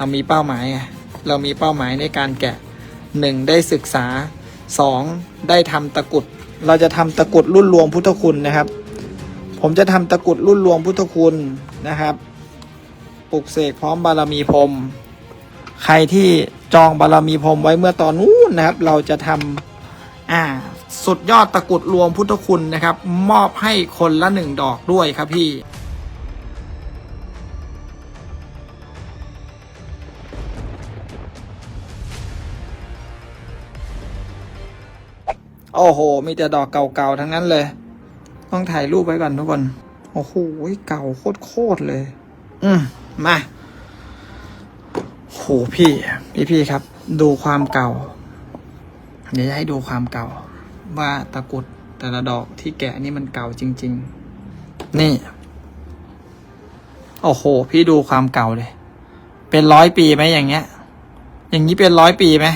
เรามีเป้าหมายไงเรามีเป้าหมายในการแกะหนึ่งได้ศึกษาสองได้ทำตะกุด เราจะทำตะกุดรุ่นรวงพุทธคุณนะครับ ผมจะทำตะกุดรุ่นรวงพุทธคุณนะครับปลุกเสกพร้อมบารมีพรมใครที่จองบารมีพรมไว้เมื่อตอนนู้นนะครับ เราจะทำอ่าสุดยอดตะกุดรวงพุทธคุณนะครับ มอบให้คนละหนึ่งดอกด้วยครับพี่ โอ้โห มีแต่ดอกเก่าๆทั้งนั้นเลย ต้องถ่ายรูปไว้ก่อนทุกคน โอ้โห เก่าโคตรๆเลย อืมมาโหพี่ พี่พี่ๆครับ ดูความเก่า เดี๋ยวจะให้ดูความเก่า ว่าตะกรุดแต่ละดอกที่แกะนี่มันเก่าจริง ๆ นี่ โอ้โห พี่ดูความเก่าเลย เป็นร้อยปีไหมอย่างเงี้ย อย่างนี้เป็นร้อยปีไหม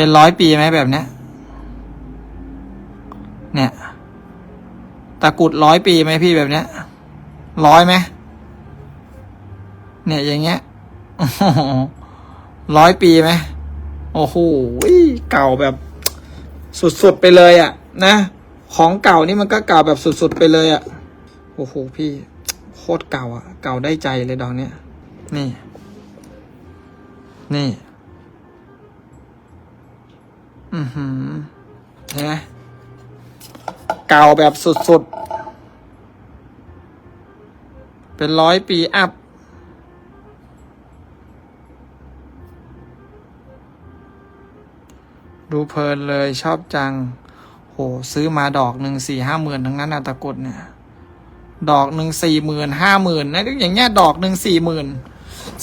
เป็นร้อยปีไหมแบบเนี้ย เนี่ยตะกรุดร้อยปีไหมพี่แบบเนี้ยร้อยไหมเนี่ยอย่างเงี้ยร้อยปีไหมโอ้โหเก่าแบบสุดๆไปเลยอะ่ะ นะ ของเก่านี่มันก็เก่าแบบสุดๆไปเลยอะ่ะโอ้โหพี่โคตรเก่าอะ่ะ เก่าได้ใจเลยดอกเนี้ยนี่ นี่ อือหือเห็นไหมเก่าแบบสุดๆ เป็นร้อยปีอัพ ดูเพลินเลยชอบจัง โห ซื้อมาดอกหนึ่งสี่ห้าหมื่นทั้งนั้นนะตะกุดเนี่ย ดอกหนึ่งสี่หมื่นห้าหมื่นนะอย่างเงี้ยดอกหนึ่งสี่หมื่น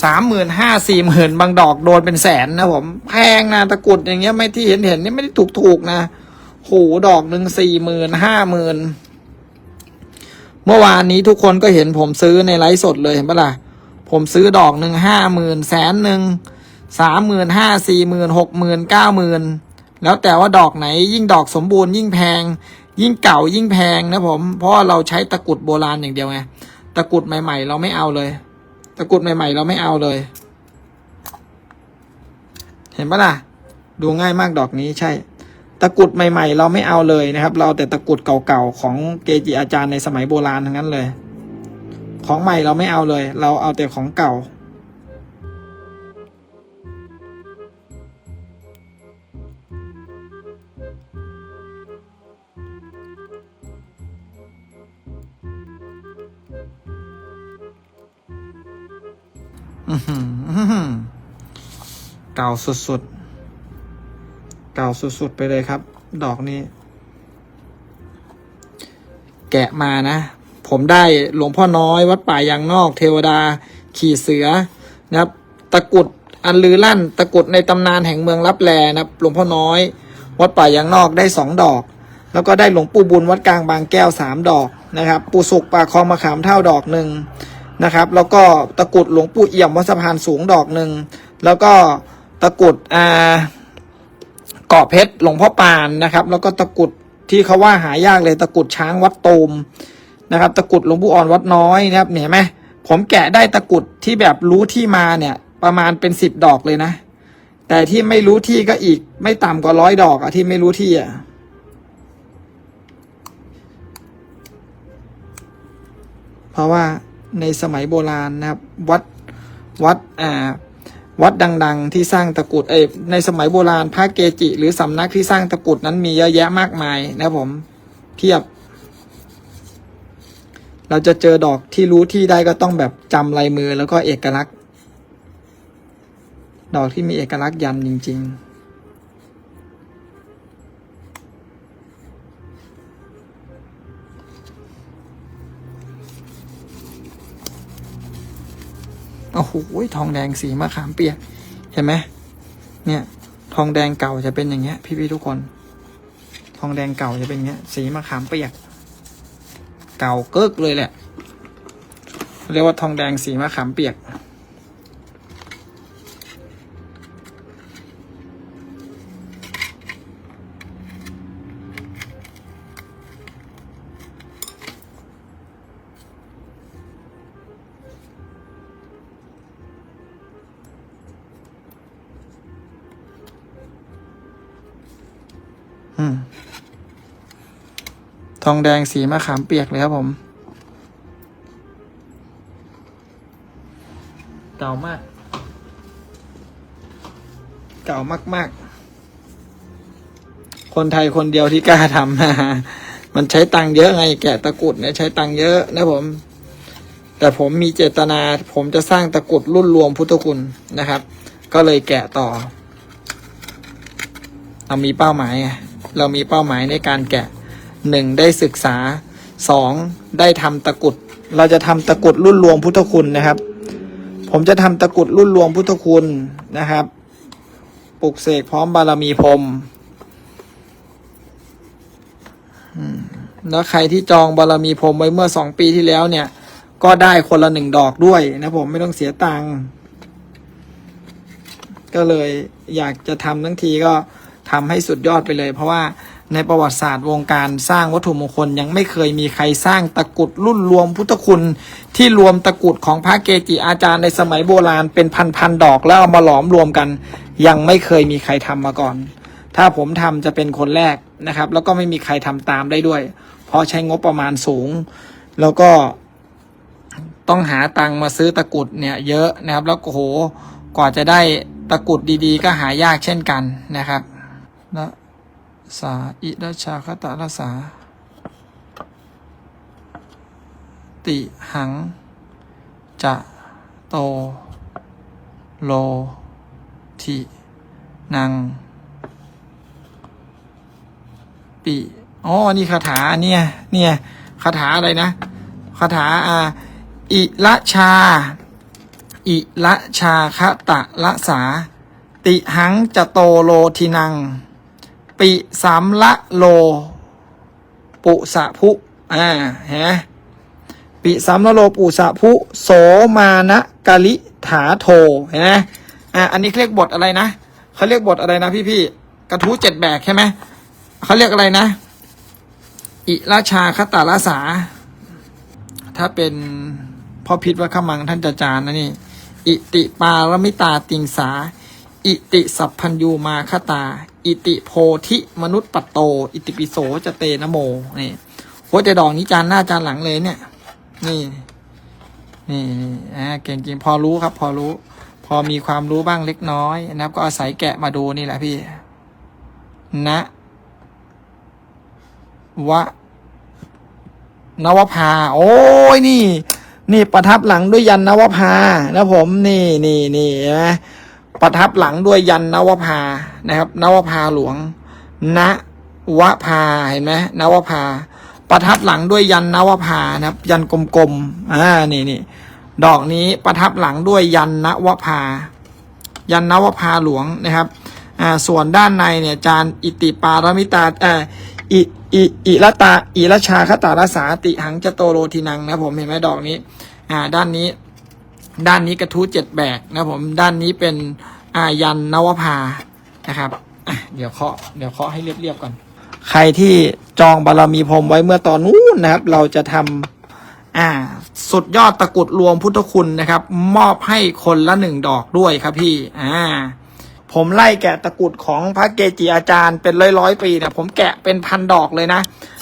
สามหมื่นห้าสี่หมื่นบางดอกโดนเป็นแสนนะผม แพงนะตะกุดอย่างเงี้ยไม่ที่เห็นเห็นนี่ไม่ได้ถูกถูกๆนะโหดอกหนึ่งสี่หมื่นห้าหมื่นเมื่อวานนี้ทุกคนก็เห็นผมซื้อในไลฟ์สดเลยเห็นปะล่ะผมซื้อดอกหนึ่งห้าหมื่นแสนหนึ่งสามหมื่นห้าสี่หมื่นหกหมื่นเก้าหมื่นแล้วแต่ว่าดอกไหนยิ่งดอกสมบูรณ์ยิ่งแพง ยิ่งเก่ายิ่งแพงนะผม เพราะเราใช้ตะกุดโบราณอย่างเดียวไงตะกุดใหม่ ๆ เราไม่เอาเลย ตะกรุดใหม่ๆ เราไม่เอาเลย เห็นปะล่ะ ดูง่ายมากดอกนี้ใช่ ตะกรุดใหม่ๆ เราไม่เอาเลยนะครับ เราแต่ตะกรุดเก่าๆของเกจิอาจารย์ในสมัยโบราณทั้งนั้นเลย ของใหม่เราไม่เอาเลย เราเอาแต่ของเก่า เก่าสุดๆ เก่าสุดๆ ไปเลยครับ ดอกนี้ แกะมานะ ผมได้หลวงพ่อน้อยวัดป่ายางนอก เทวดา ขี่เสือนะครับ ตะกุดอันลือลั่น ตะกุดในตำนานแห่งเมืองลับแลนะครับหลวงพ่อน้อย วัดป่ายางนอกได้สองดอก แล้วก็ได้หลวงปู่บุญวัดกลางบางแก้วสามดอกนะครับ ปู่สุกป่าคลองมะขามเท่าดอกหนึ่ง นะครับ แล้วก็ตะกุดหลวงปู่เอี่ยมวัดสะพานสูงดอกหนึ่ง แล้วก็ตะกุดอ่าเกาะเพชรหลวงพ่อปานนะครับ แล้วก็ตะกุดที่เขาว่าหายากเลยตะกุดช้างวัดตูมนะครับ ตะกุดหลวงปู่อ่อนวัดน้อยนะครับเห็นไหมผมแกะได้ตะกุดที่แบบรู้ที่มาเนี่ย ประมาณเป็นสิบดอกเลยนะ แต่ที่ไม่รู้ที่ก็อีกไม่ต่ำกว่าร้อยดอกอะที่ไม่รู้ที่อะเพราะว่า ในสมัยโบราณนะครับ วัดวัดอ่าวัดดัง ๆ ที่สร้างตะกุดเอในสมัยโบราณพระเกจิ หรือสำนักที่สร้างตะกุดนั้นมีเยอะแยะมากมายนะครับผมเทียบ เราจะเจอดอกที่รู้ที่ได้ก็ต้องแบบจำลายมือแล้วก็เอกลักษณ์ ดอกที่มีเอกลักษณ์ยันจริง ๆ โอ้โหทองแดงสีมะขามเปียกเห็นไหมเนี่ย ทองแดงเก่าจะเป็นอย่างเงี้ย พี่ๆทุกคน ทองแดงเก่าจะเป็นเงี้ย สีมะขามเปียก เก่าเกิกเลยแหละ เรียกว่าทองแดงสีมะขามเปียก ทองแดงสีมะขามเปียกเลยครับผม เก่ามาก เก่ามาก ๆ คนไทยคนเดียวที่กล้าทำมันใช้ตังค์เยอะไง แกะตะกรุดเนี่ยใช้ตังค์เยอะนะผม แต่ผมมีเจตนา ผมจะสร้างตะกรุดรุ่นรวมพุทธคุณนะครับ ก็เลยแกะต่อ เรามีเป้าหมายไงเรามีเป้าหมายในการแกะ หนึ่งได้ศึกษาสองได้ทำตะกุด เราจะทำตะกุดรุ่นรวมพุทธคุณนะครับ ผมจะทำตะกุดรุ่นรวมพุทธคุณนะครับปลุกเสกพร้อมบารมีพรมแล้วใครที่จองบารมีพรมไว้เมื่อสองปีที่แล้วเนี่ย ก็ได้คนละหนึ่งดอกด้วยนะผมไม่ต้องเสียตังค์ก็เลยอยากจะทำทั้งทีก็ทำให้สุดยอดไปเลย เพราะว่า ในประวัติศาสตร์วงการสร้างวัตถุมงคลยังไม่เคยมีใครสร้างตะกุดรุ่นรวมพุทธคุณที่รวมตะกุดของพระเกจิอาจารย์ในสมัยโบราณเป็นพันๆดอกแล้วเอามาหลอมรวมกัน ยังไม่เคยมีใครทำมาก่อน ถ้าผมทำจะเป็นคนแรกนะครับ แล้วก็ไม่มีใครทำตามได้ด้วย เพราะใช้งบประมาณสูง แล้วก็ต้องหาตังค์มาซื้อตะกุดเนี่ยเยอะนะครับ แล้วโอ้โหกว่าจะได้ตะกุดดีๆ ก็หายากเช่นกันนะครับนะ สาอิรชาคตะรสา ติหัง จะ โต โล ทินัง ปิอ๋อนี่คาถาเนี่ยเนี่ยคาถาอะไรนะคาถาอาอิละชา อิละชาคตะละสา ติหังจะโตโลทินัง ปิสามละโล ปุสะพุอ่าเห็นไหมปิสามละโลปุสะพุโสมานะกะลิถาโทเห็นไหมอ่าอันนี้เรียกบทอะไรนะเขาเรียกบทอะไรนะพี่พี่กระทู้เจ็ดแบกใช่ไหมเขาเรียกอะไรนะ อิราชาคตาลาสา ถ้าเป็นพ่อพิษวัดขมังท่านจะจานนะนี่ อิติปารมิตาติงสา อิติสัพพัญยูมาคตา อิติโพธิมนุษย์ปัตโต อิติปิโสจะเตนโมนี่โหแต่ดอกนี้จานหน้าจานหลังเลยเนี่ย นี่ นี่นี่อ่าเก่งจริงพอรู้ครับ พอรู้ พอมีความรู้บ้างเล็กน้อยนะครับ ก็อาศัยแกะมาดูนี่แหละพี่ นะ วะนวภา โอ้ยนี่ นี่ประทับหลังด้วยยันนวภานะผม นี่นี่นี่เห็นะ ประทับหลังด้วยยันนวภานะครับ นวภาหลวงณวภาเห็นไหมนวภา ประทับหลังด้วยยันนวภานะครับ ยันกลมๆอ่านี่นี่ดอกนี้ประทับหลังด้วยยันนวภา ยันนวภาหลวงนะครับอ่าส่วนด้านในเนี่ยจานอิติปารมิตาเอ่ออิอิอิละตาอิละชาคตาลสาติหังจโตโรทินังนะผมเห็นไหมดอกนี้ อ่า ด้านนี้ ด้านนี้กระทู้เจ็ดแบกนะผมด้านนี้เป็นอายันนวภานะครับเดี๋ยวเคาะเดี๋ยวเคาะให้เรียบๆก่อน ใครที่จองบารมีพรมไว้เมื่อตอนนู้นนะครับ เราจะทำอ่าสุดยอดตะกรุดรวมพุทธคุณนะครับ มอบให้คนละหนึ่งดอกด้วยครับพี่อ่าผมไล่แกะตะกรุดของพระเกจิอาจารย์เป็นร้อยร้อยๆปีเนี่ยผมแกะเป็นพันดอกเลยนะ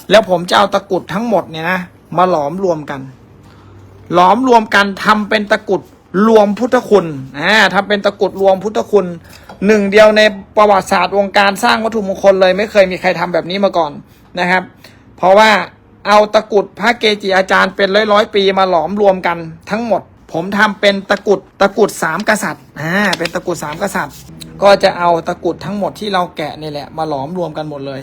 แล้วผมจะเอาตะกรุดทั้งหมดเนี่ยนะมาหลอมรวมกัน หลอมรวมกันทำเป็นตะกุดรวมพุทธคุณอ่าทำเป็นตะกุดรวมพุทธคุณหนึ่งเดียวในประวัติศาสตร์วงการสร้างวัตถุมงคลเลย ไม่เคยมีใครทำแบบนี้มาก่อนนะครับ เพราะว่าเอาตะกุดพระเกจิอาจารย์เป็นร้อยร้อยปีมาหลอมรวมกันทั้งหมด ผมทำเป็นตะกุดตะกุดสามกษัตริย์อ่าเป็นตะกุดสามกษัตริย์ ก็จะเอาตะกุดทั้งหมดที่เราแกะนี่แหละมาหลอมรวมกันหมดเลย